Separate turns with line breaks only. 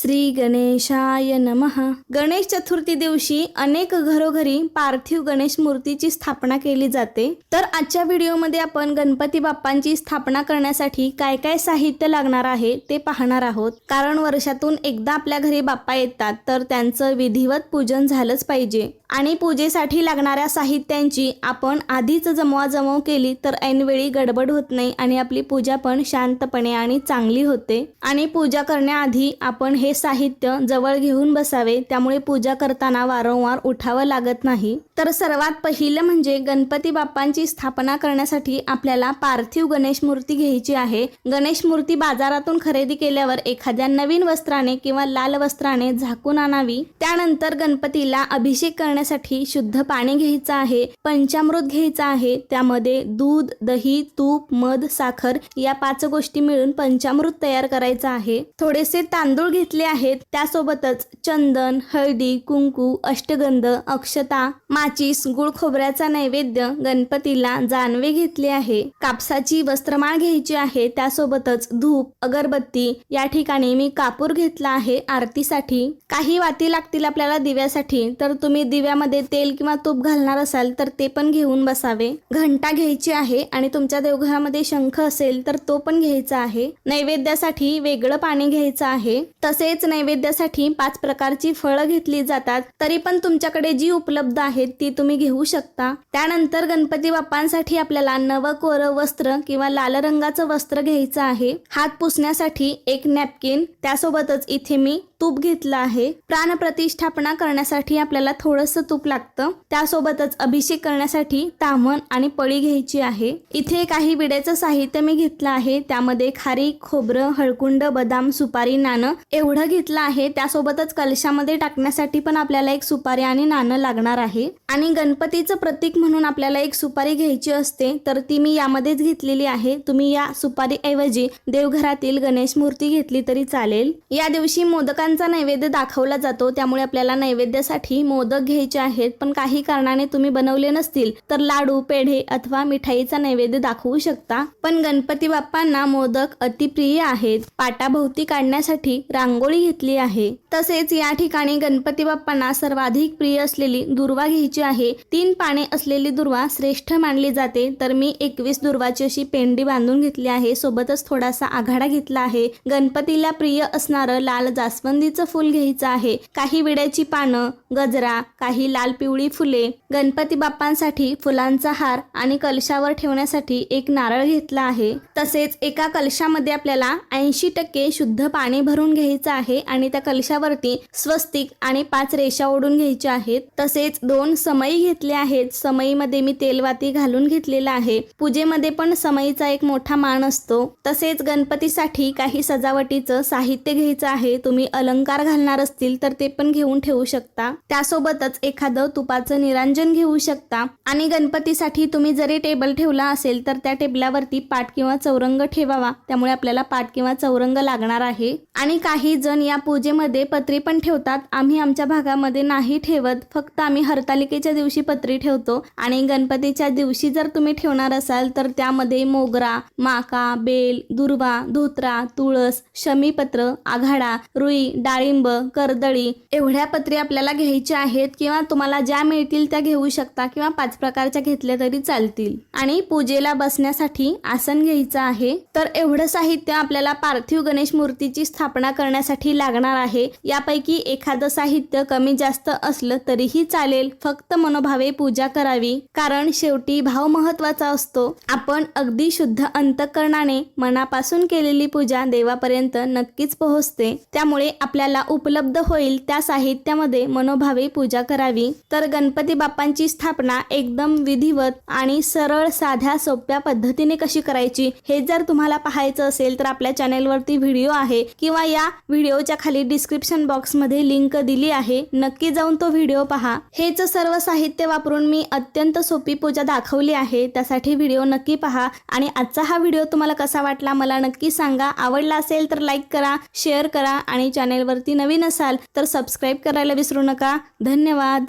श्री गणेशाय नमः. गणेश चतुर्थी दिवशी अनेक घरोघरी पार्थिव गणेश मूर्तीची स्थापना केली जाते. तर आजच्या व्हिडिओमध्ये आपण गणपती बाप्पांची स्थापना करण्यासाठी काय काय साहित्य लागणार आहे ते पाहणार आहोत. कारण वर्षातून एकदा आपल्या घरी बाप्पा येतात तर त्यांचं विधिवत पूजन झालंच पाहिजे. आणि पूजेसाठी लागणाऱ्या साहित्यांची आपण आधीच जमवाजमव केली तर ऐनवेळी गडबड होत नाही आणि आपली पूजा पण शांतपणे आणि चांगली होते. आणि पूजा करण्याआधी आपण हे साहित्य जवळ घेऊन बसावे त्यामुळे पूजा करताना वारंवार उठावं लागत नाही. तर सर्वात पहिलं म्हणजे गणपती बाप्पांची स्थापना करण्यासाठी आपल्याला पार्थिव गणेश मूर्ती घ्यायची आहे. गणेश मूर्ती बाजारातून खरेदी केल्यावर एखाद्या नवीन वस्त्राने किंवा लाल वस्त्राने झाकून आणावी. त्यानंतर गणपतीला अभिषेक करण्यासाठी शुद्ध पाणी घ्यायचं आहे पंचामृत घ्यायचं आहे त्यामध्ये दूध दही तूप मध साखर या पाच गोष्टी मिळून पंचामृत तयार करायचं आहे. थोडेसे तांदूळ घेतले आहेत. त्यासोबतच चंदन हळदी कुंकू अष्टगंध अक्षता माचीस गुळ खोबऱ्याचा नैवेद्य गणपतीला जानवे घेतले आहे. कापसाची वस्त्रमाळ घ्यायची आहे. त्यासोबतच धूप अगरबत्ती या ठिकाणी मी कापूर घेतला आहे आरतीसाठी. काही वाती लागतील आपल्याला दिव्यासाठी. तर तुम्ही दिव्यामध्ये तेल किंवा तूप घालणार असाल तर ते पण घेऊन बसावे. घंटा घ्यायची आहे आणि तुमच्या देवघरामध्ये शंख असेल तर तो पण घ्यायचा आहे. नैवेद्यासाठी वेगळं पाणी घ्यायचं आहे. तसेच तेच नैवेद्यासाठी पाच प्रकारची फळं घेतली जातात. तरी पण तुमच्याकडे जी उपलब्ध आहेत ती तुम्ही घेऊ शकता. त्यानंतर गणपती बाप्पांसाठी आपल्याला नवं कोरं वस्त्र किंवा लाल रंगाचं वस्त्र घ्यायचं आहे. हात पुसण्यासाठी एक नॅपकिन. त्यासोबतच इथे मी तूप घेतलं आहे. प्राण प्रतिष्ठापना करण्यासाठी आपल्याला थोडंसं तूप लागतं. त्यासोबतच अभिषेक करण्यासाठी ताम्हण आणि पळी घ्यायची आहे. इथे काही विड्याचं साहित्य मी घेतलं आहे. त्यामध्ये खारी खोबरं हळकुंड बदाम सुपारी नाणं एवढं घेतलं आहे. त्यासोबतच कलशामध्ये टाकण्यासाठी पण आपल्याला एक सुपारी आणि नाणं लागणार आहे. आणि गणपतीचं प्रतीक म्हणून आपल्याला एक सुपारी घ्यायची असते तर ती मी यामध्येच घेतलेली आहे. तुम्ही या सुपारीऐवजी देवघरातील गणेश मूर्ती घेतली तरी चालेल. या दिवशी मोदकांचा नैवेद्य दाखवला जातो त्यामुळे आपल्याला नैवेद्यासाठी मोदक घ्यायचे आहेत. पण काही कारणाने तुम्ही बनवले नसतील तर लाडू पेढे अथवा मिठाईचा नैवेद्य दाखवू शकता. पण गणपती बाप्पांना मोदक अतिप्रिय आहेत. पाटाभोवती काढण्यासाठी रांगोळी घेतली आहे. तसेच या ठिकाणी गणपती बाप्पांना सर्वाधिक प्रिय असलेली दुर्वा घ्यायची आहे. तीन पाने असलेली दुर्वा श्रेष्ठ मानली जाते. तर मी एकवीस दुर्वाची अशी पेंडी बांधून घेतली आहे. सोबतच थोडासा आघाडा घेतला आहे. गणपतीला प्रिय असणारं लाल जास्वंदीचं फूल घ्यायचं आहे. काही विड्याची पानं गजरा काही लाल पिवळी फुले. गणपती बाप्पांसाठी फुलांचा हार आणि कलशावर ठेवण्यासाठी एक नारळ घेतला आहे. तसेच एका कलशामध्ये आपल्याला ऐंशी टक्के शुद्ध पाणी भरून घ्यायचं आहे आणि त्या कलशा कलशावरती स्वस्तिक आणि पाच रेषा ओढून घ्यायच्या आहेत. तसेच दोन समई घेतले आहेत. समईमध्ये मी तेलवाती घालून घेतलेला आहे. पूजेमध्ये पण समईचा एक मोठा मान असतो. तसेच गणपतीसाठी काही सजावटीचं साहित्य घ्यायचं आहे. तुम्ही अलंकार घालणार असतील तर ते पण घेऊन ठेवू शकता. त्यासोबतच एखादं तुपाचं निरांजन घेऊ शकता. आणि गणपतीसाठी तुम्ही जरी टेबल ठेवला असेल तर त्या टेबलावरती पाट किंवा चौरंग ठेवावा. त्यामुळे आपल्याला पाट किंवा चौरंग लागणार आहे. आणि काही जण या पूजेमध्ये पत्री पण ठेवतात. आम्ही आमच्या भागामध्ये नाही ठेवत. फक्त आम्ही हरतालिकेच्या दिवशी पत्री ठेवतो. आणि गणपतीच्या दिवशी जर तुम्ही ठेवणार असाल तर त्यामध्ये मोगरा माका बेल दुर्वा धोत्रा तुळस शमीपत्र आघाडा रुई डाळिंब कर्दळी एवढ्या पत्री आपल्याला घ्यायच्या आहेत किंवा तुम्हाला ज्या मिळतील त्या घेऊ शकता किंवा पाच प्रकारच्या घेतल्या तरी चालतील. आणि पूजेला बसण्यासाठी आसन घ्यायचं आहे. तर एवढं साहित्य आपल्याला पार्थिव गणेश मूर्तीची स्थापना करण्यासाठी लागणार आहे. यापैकी एखादं साहित्य कमी जास्त असलं तरीही चालेल. फक्त मनोभावे पूजा करावी. कारण शेवटी भाव महत्त्वाचा असतो. आपण अगदी शुद्ध अंतकरणाने मनापासून केलेली पूजा देवापर्यंत नक्कीच पोहोचते. त्यामुळे आपल्याला उपलब्ध होईल त्या साहित्यामध्ये मनोभावे पूजा करावी. तर गणपती बाप्पांची स्थापना एकदम विधिवत आणि सरळ साध्या सोप्या पद्धतीने कशी करायची हे जर तुम्हाला पाहायचं असेल तर आपल्या चॅनेलवरती व्हिडिओ आहे किंवा या व्हिडिओच्या खाली डिस्क्रिप्शन डिस्क्रिप्शन बॉक्समध्ये लिंक दिली आहे. नक्की जाऊन तो व्हिडिओ पहा. हेच सर्व साहित्य वापरून मी अत्यंत सोपी पूजा दाखवली आहे. त्यासाठी व्हिडिओ नक्की पहा. आणि आजचा हा व्हिडिओ तुम्हाला कसा वाटला मला नक्की सांगा. आवडला असेल तर लाईक करा शेअर करा आणि चॅनेलवरती नवीन असाल तर सबस्क्राईब करायला विसरू नका. धन्यवाद.